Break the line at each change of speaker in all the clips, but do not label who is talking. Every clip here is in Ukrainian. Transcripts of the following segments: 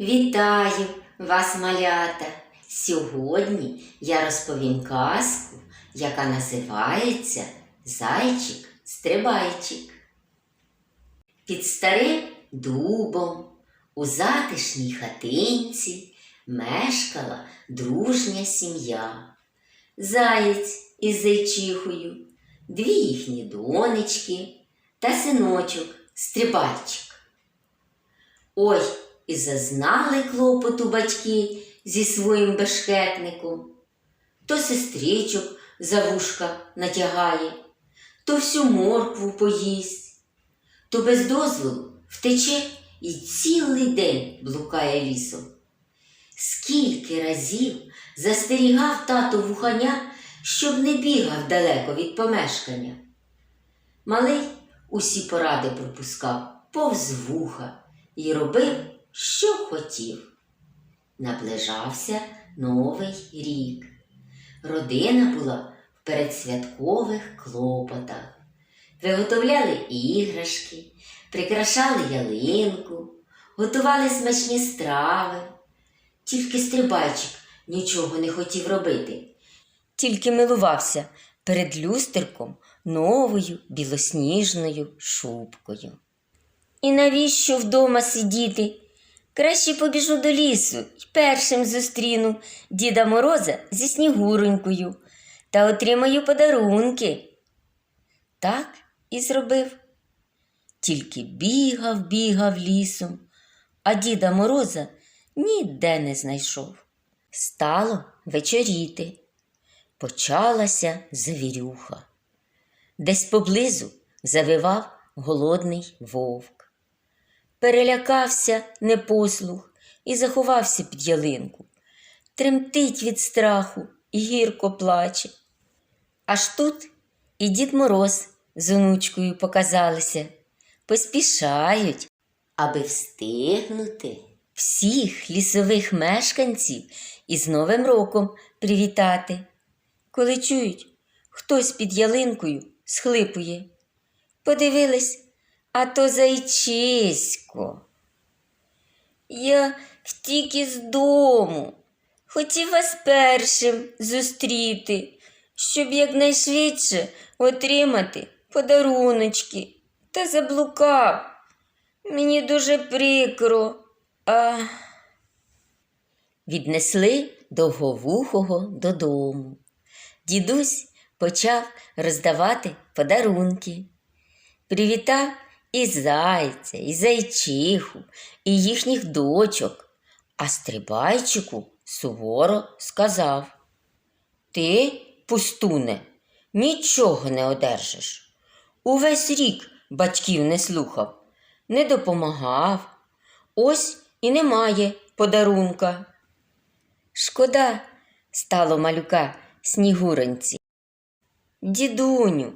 Вітаю вас, малята! Сьогодні я розповім казку, яка називається Зайчик Стрибайчик. Під старим дубом у затишній хатинці мешкала дружня сім'я. Заєць із зайчихою, дві їхні донечки та синочок Стрибайчик. Ой, і зазнали клопоту батьки зі своїм бешкетником. То сестричок за вушка натягає, то всю моркву поїсть, то без дозволу втече і цілий день блукає лісом. Скільки разів застерігав тато вуханя, щоб не бігав далеко від помешкання. Малий усі поради пропускав повз вуха і робив, що хотів. Наближався новий рік. Родина була в передсвяткових клопотах. Виготовляли іграшки, прикрашали ялинку, готували смачні страви. Тільки стрибайчик нічого не хотів робити, тільки милувався перед люстерком новою білосніжною шубкою. І навіщо вдома сидіти? Краще побіжу до лісу і першим зустріну Діда Мороза зі Снігуронькою та отримаю подарунки. Так і зробив. Тільки бігав, бігав лісом, а Діда Мороза ніде не знайшов. Стало вечоріти. Почалася завірюха. Десь поблизу завивав голодний вовк. Перелякався непослух і заховався під ялинку. Тремтить від страху і гірко плаче. Аж тут і Дід Мороз з онучкою показалися, поспішають, аби встигнути всіх лісових мешканців із Новим роком привітати. Коли чують, хтось під ялинкою схлипує. Подивились, а то зайчисько. Я втік із дому, хотів вас першим зустріти, щоб якнайшвидше отримати подаруночки та заблукав. Мені дуже прикро. А... Віднесли довговухого додому. Дідусь почав роздавати подарунки. Привітав і зайця, і зайчиху, і їхніх дочок, а стрибайчику суворо сказав Ти, пустуне, нічого не одержиш. Увесь рік батьків не слухав, не допомагав. Ось і немає подарунка. Шкода стало малюка снігуроньці. Дідуню,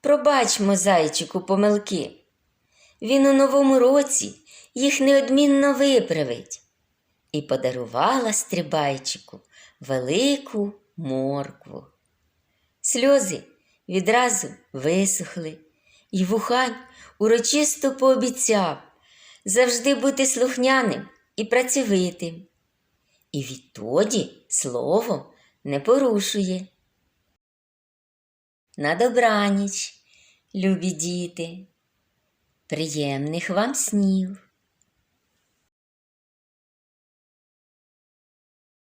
пробачмо зайчику помилки. Він у новому році їх неодмінно виправить. І подарувала стрибайчику велику моркву. Сльози відразу висохли, і вухань урочисто пообіцяв завжди бути слухняним і працьовитим. І відтоді слово не порушує. На добраніч, любі діти, приємних вам снів.